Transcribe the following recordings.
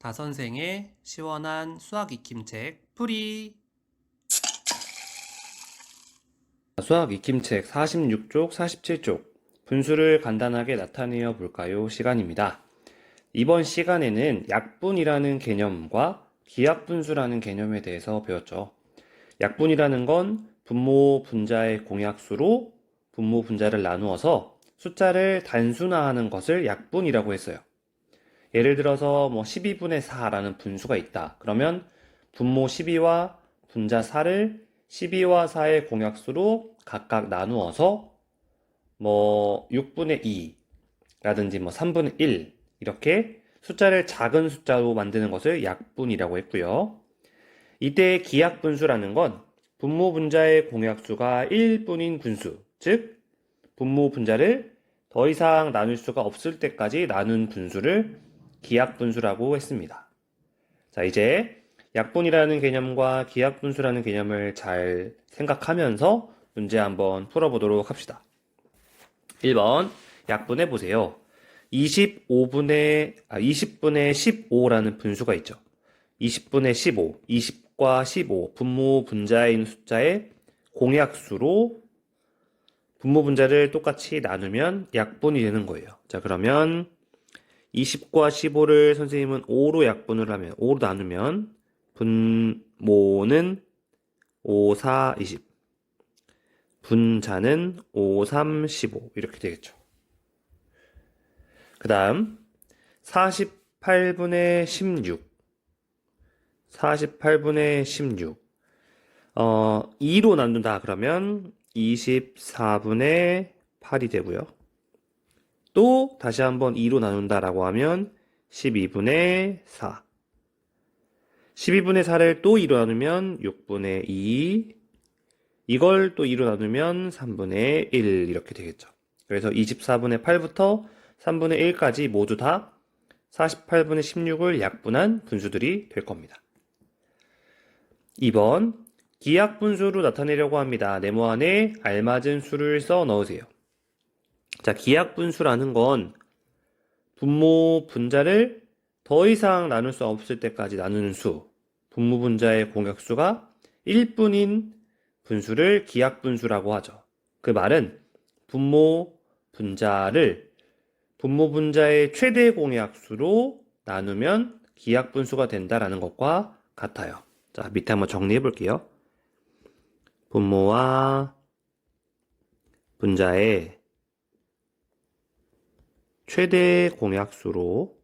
다선생의 시원한 수학 익힘책 풀이 수학 익힘책 46쪽, 47쪽 분수를 간단하게 나타내어 볼까요? 시간입니다. 이번 시간에는 약분이라는 개념과 기하분수라는 개념에 대해서 배웠죠. 약분이라는 건 분모 분자의 공약수로 분모 분자를 나누어서 숫자를 단순화하는 것을 약분이라고 했어요. 예를 들어서 뭐 12분의 4라는 분수가 있다. 그러면 분모 12와 분자 4를 12와 4의 공약수로 각각 나누어서 뭐 6분의 2라든지 뭐 3분의 1 이렇게 숫자를 작은 숫자로 만드는 것을 약분이라고 했고요. 이때 기약 분수라는 건 분모 분자의 공약수가 1분인 분수, 즉 분모 분자를 더 이상 나눌 수가 없을 때까지 나눈 분수를 기약 분수라고 했습니다. 자, 이제 약분이라는 개념과 기약 분수라는 개념을 잘 생각하면서 문제 한번 풀어보도록 합시다. 1번 약분해 보세요. 25분의 아 20분의 15라는 분수가 있죠. 20분의 15, 20과 15 분모 분자인 숫자의 공약수로 분모 분자를 똑같이 나누면 약분이 되는 거예요. 자, 그러면 20과 15를 선생님은 5로 약분을 하면 5로 나누면 분모는 5, 4, 20 분자는 5, 3, 15 이렇게 되겠죠. 그 다음 48분의 16 48분의 16 어, 2로 나눈다 그러면 24분의 8이 되고요. 또 다시 한번 2로 나눈다라고 하면 12분의 4. 12분의 4를 또 2로 나누면 6분의 2. 이걸 또 2로 나누면 3분의 1 이렇게 되겠죠. 그래서 24분의 8부터 3분의 1까지 모두 다 48분의 16을 약분한 분수들이 될 겁니다. 2번 기약 분수로 나타내려고 합니다. 네모 안에 알맞은 수를 써 넣으세요. 자, 기약분수라는 건 분모 분자를 더 이상 나눌 수 없을 때까지 나누는 수, 분모 분자의 공약수가 1분인 분수를 기약분수라고 하죠. 그 말은 분모 분자를 분모 분자의 최대 공약수로 나누면 기약분수가 된다라는 것과 같아요. 자, 밑에 한번 정리해 볼게요. 분모와 분자의 최대 공약수로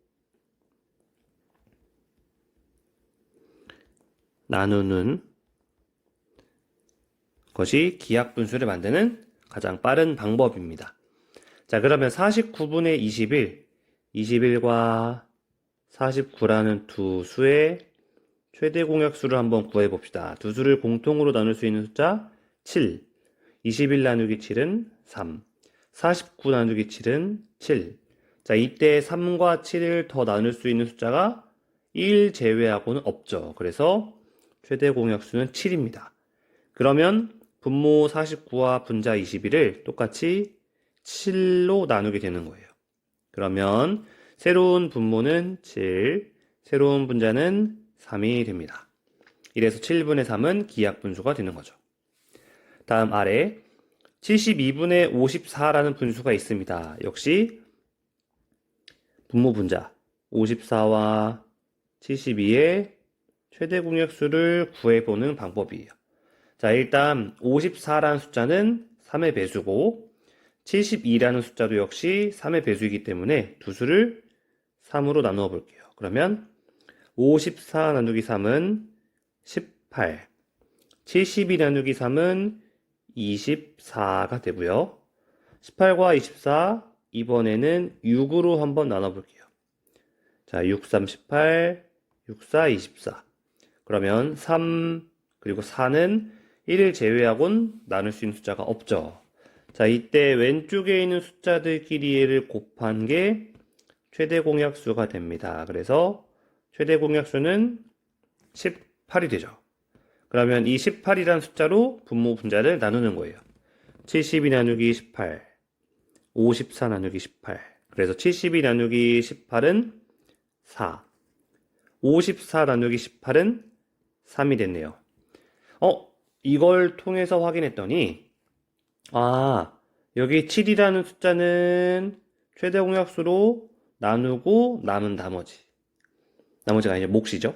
나누는 것이 기약 분수를 만드는 가장 빠른 방법입니다. 자, 그러면 49분의 21, 21과 49라는 두 수의 최대 공약수를 한번 구해 봅시다. 두 수를 공통으로 나눌 수 있는 숫자 7, 21 나누기 7은 3, 49 나누기 7은 7. 자, 이때 3과 7을 더 나눌 수 있는 숫자가 1 제외하고는 없죠. 그래서 최대 공약수는 7입니다. 그러면 분모 49와 분자 21을 똑같이 7로 나누게 되는 거예요. 그러면 새로운 분모는 7, 새로운 분자는 3이 됩니다. 이래서 7분의 3은 기약분수가 되는 거죠. 다음 아래 72분의 54라는 분수가 있습니다. 역시 분모 분자 54와 72의 최대 공약수를 구해보는 방법이에요. 자, 일단 54라는 숫자는 3의 배수고 72라는 숫자도 역시 3의 배수이기 때문에 두 수를 3으로 나누어 볼게요. 그러면 54 나누기 3은 18, 72 나누기 3은 24가 되고요. 18과 24 이번에는 6으로 한번 나눠 볼게요. 자, 6, 3, 18, 6, 4, 24. 그러면 3 그리고 4는 1을 제외하곤 나눌 수 있는 숫자가 없죠. 자, 이때 왼쪽에 있는 숫자들끼리를 곱한 게 최대 공약수가 됩니다. 그래서 최대 공약수는 18이 되죠. 그러면 이 18이라는 숫자로 분모 분자를 나누는 거예요. 72 나누기 18, 54 나누기 18. 그래서 72 나누기 18은 4, 54 나누기 18은 3이 됐네요. 어, 이걸 통해서 확인했더니, 아, 여기 7이라는 숫자는 최대 공약수로 나누고 남은 나머지. 나머지가 이제 몫이죠.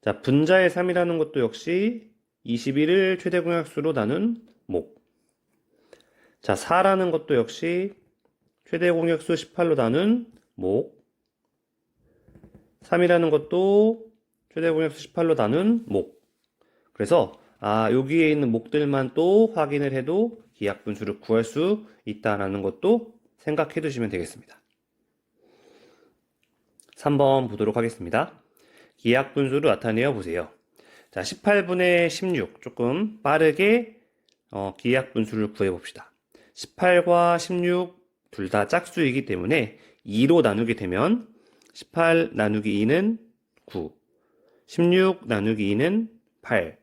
자, 분자의 3이라는 것도 역시 21을 최대 공약수로 나눈 목. 자, 4라는 것도 역시 최대 공약수 18로 나눈 목. 3이라는 것도 최대 공약수 18로 나눈 목. 그래서 아, 여기에 있는 목들만 또 확인을 해도 기약 분수를 구할 수 있다라는 것도 생각해 두시면 되겠습니다. 3번 보도록 하겠습니다. 기약 분수를 나타내어 보세요. 자, 18분의 16 조금 빠르게 어, 기약 분수를 구해 봅시다. 18과 16 둘 다 짝수이기 때문에 2로 나누게 되면 18 나누기 2는 9, 16 나누기 2는 8,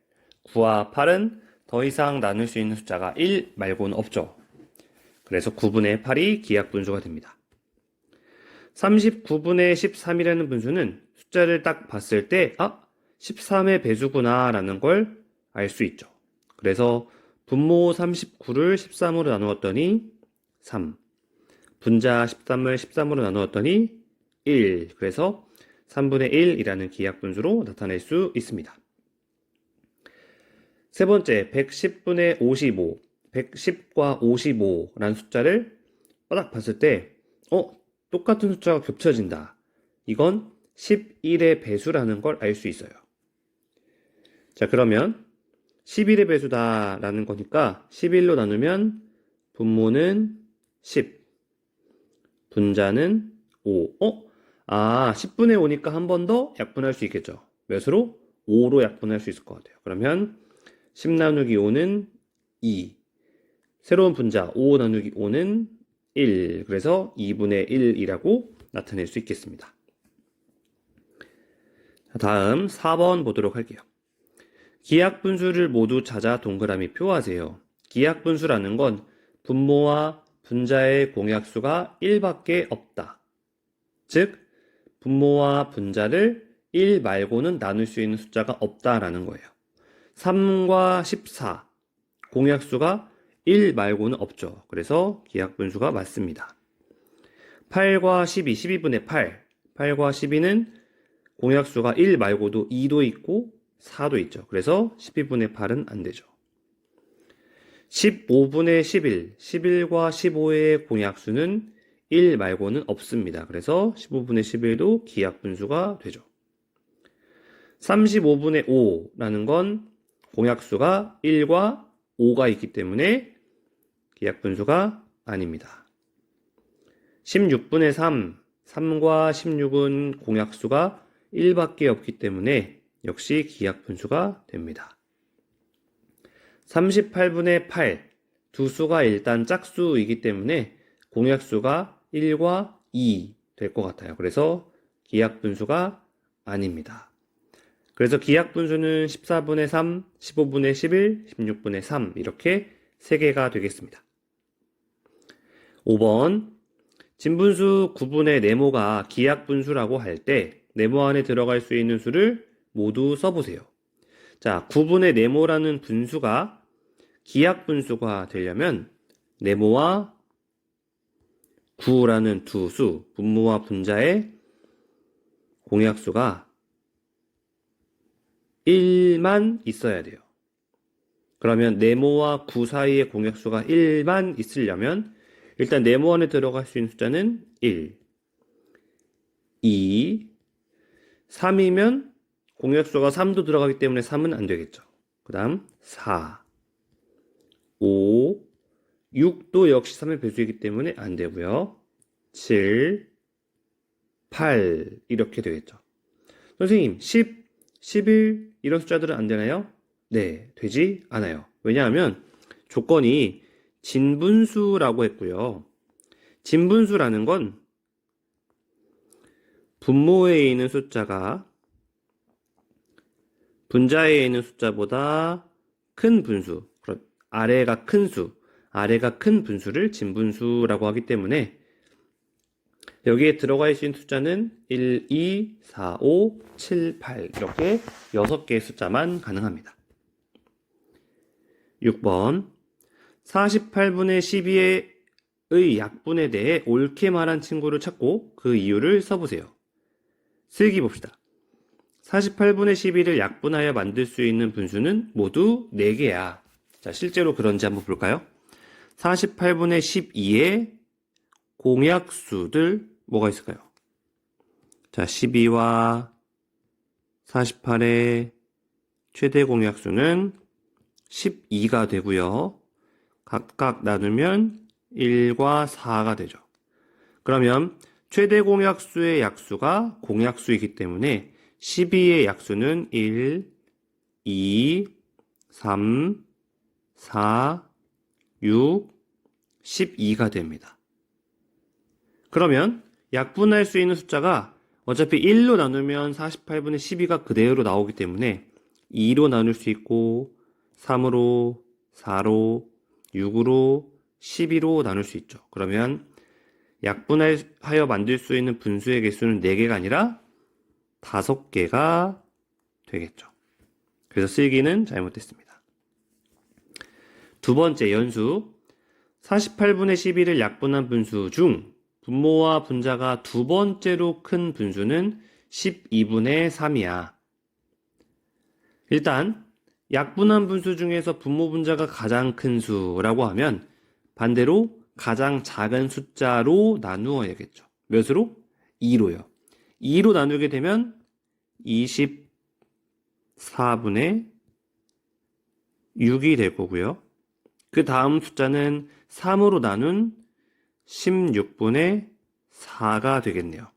9와 8은 더 이상 나눌 수 있는 숫자가 1 말고는 없죠. 그래서 9분의 8이 기약 분수가 됩니다. 39분의 13이라는 분수는 숫자를 딱 봤을 때, 아, 13의 배수구나 라는 걸 알 수 있죠. 그래서 분모 39를 13으로 나누었더니 3. 분자 13을 13으로 나누었더니 1. 그래서 3분의 1이라는 기약 분수로 나타낼 수 있습니다. 세 번째, 110분의 55. 110과 55라는 숫자를 딱 봤을 때, 어, 똑같은 숫자가 겹쳐진다. 이건 11의 배수라는 걸 알 수 있어요. 자, 그러면 11의 배수다라는 거니까 11로 나누면 분모는 10, 분자는 5. 어? 아, 10분의 5니까 한 번 더 약분할 수 있겠죠. 몇으로? 5로 약분할 수 있을 것 같아요. 그러면 10 나누기 5는 2. 새로운 분자 5 나누기 5는 1. 그래서 2분의 1이라고 나타낼 수 있겠습니다. 다음 4번 보도록 할게요. 기약 분수를 모두 찾아 동그라미 표하세요. 기약 분수라는 건 분모와 분자의 공약수가 1밖에 없다. 즉, 분모와 분자를 1 말고는 나눌 수 있는 숫자가 없다라는 거예요. 3과 14, 공약수가 1 말고는 없죠. 그래서 기약 분수가 맞습니다. 8과 12, 12분의 8, 8과 12는 공약수가 1 말고도 2도 있고 4도 있죠. 그래서 12분의 8은 안 되죠. 15분의 11, 11과 15의 공약수는 1 말고는 없습니다. 그래서 15분의 11도 기약분수가 되죠. 35분의 5라는 건 공약수가 1과 5가 있기 때문에 기약분수가 아닙니다. 16분의 3, 3과 16은 공약수가 1밖에 없기 때문에 역시 기약 분수가 됩니다. 38분의 8, 두 수가 일단 짝수이기 때문에 공약수가 1과 2 될 것 같아요. 그래서 기약 분수가 아닙니다. 그래서 기약 분수는 14분의 3, 15분의 11, 16분의 3 이렇게 3개가 되겠습니다. 5번 진분수 9분의 네모가 기약 분수라고 할 때 네모 안에 들어갈 수 있는 수를 모두 써보세요. 자, 9분의 네모라는 분수가 기약 분수가 되려면 네모와 9라는 두 수, 분모와 분자의 공약수가 1만 있어야 돼요. 그러면 네모와 9 사이의 공약수가 1만 있으려면 일단 네모 안에 들어갈 수 있는 숫자는 1, 2, 3이면 공약수가 3도 들어가기 때문에 3은 안 되겠죠. 그 다음 4, 5, 6도 역시 3의 배수이기 때문에 안 되고요. 7, 8 이렇게 되겠죠. 선생님 10, 11 이런 숫자들은 안 되나요? 네, 되지 않아요. 왜냐하면 조건이 진분수라고 했고요. 진분수라는 건 분모에 있는 숫자가 분자에 있는 숫자보다 큰 분수, 아래가 큰 수, 아래가 큰 분수를 진분수라고 하기 때문에 여기에 들어가 있는 숫자는 1, 2, 4, 5, 7, 8 이렇게 6개의 숫자만 가능합니다. 6번 48분의 12의 약분에 대해 옳게 말한 친구를 찾고 그 이유를 써보세요. 슬기 봅시다. 48분의 12를 약분하여 만들 수 있는 분수는 모두 4개야. 자, 실제로 그런지 한번 볼까요? 48분의 12의 공약수들 뭐가 있을까요? 자, 12와 48의 최대 공약수는 12가 되고요. 각각 나누면 1과 4가 되죠. 그러면 최대 공약수의 약수가 공약수이기 때문에 12의 약수는 1, 2, 3, 4, 6, 12가 됩니다. 그러면 약분할 수 있는 숫자가 어차피 1로 나누면 48분의 12가 그대로 나오기 때문에 2로 나눌 수 있고 3으로, 4로, 6으로, 12로 나눌 수 있죠. 그러면 약분하여 만들 수 있는 분수의 개수는 4개가 아니라 5개가 되겠죠. 그래서 쓸기는 잘못됐습니다. 두 번째 연수 48분의 11을 약분한 분수 중 분모와 분자가 두 번째로 큰 분수는 12분의 3이야. 일단 약분한 분수 중에서 분모 분자가 가장 큰 수라고 하면 반대로 가장 작은 숫자로 나누어야겠죠. 몇으로? 2로요. 2로 나누게 되면 24분의 6이 될 거고요. 그 다음 숫자는 3으로 나눈 16분의 4가 되겠네요.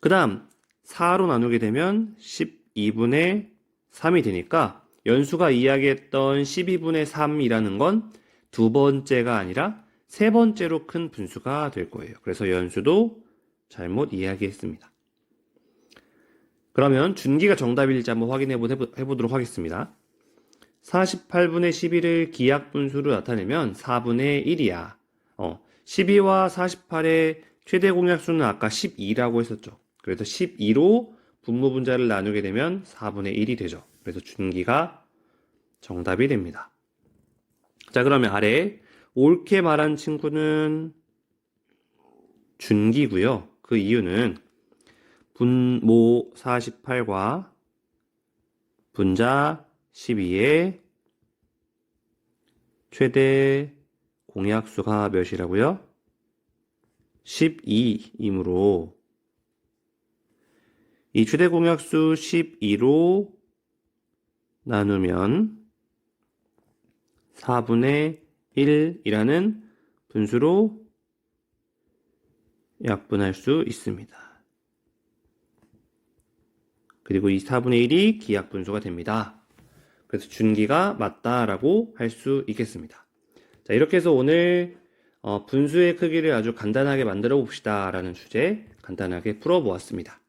그 다음 4로 나누게 되면 12분의 3이 되니까 연수가 이야기했던 12분의 3이라는 건 두 번째가 아니라 세 번째로 큰 분수가 될 거예요. 그래서 연수도 잘못 이야기했습니다. 그러면 준기가 정답일지 한번 확인해 보도록 하겠습니다. 48분의 11을 기약 분수로 나타내면 4분의 1이야. 어, 12와 48의 최대 공약수는 아까 12라고 했었죠. 그래서 12로 분모 분자를 나누게 되면 4분의 1이 되죠. 그래서 준기가 정답이 됩니다. 자, 그러면 아래 옳게 말한 친구는 준기고요. 그 이유는 분모 48과 분자 12의 최대 공약수가 몇이라고요? 12이므로 이 최대 공약수 12로 나누면 4분의 1이라는 분수로 약분할 수 있습니다. 그리고 이 4분의 1이 기약분수가 됩니다. 그래서 준기가 맞다라고 할 수 있겠습니다. 자, 이렇게 해서 오늘 어, 분수의 크기를 아주 간단하게 만들어 봅시다 라는 주제 간단하게 풀어 보았습니다.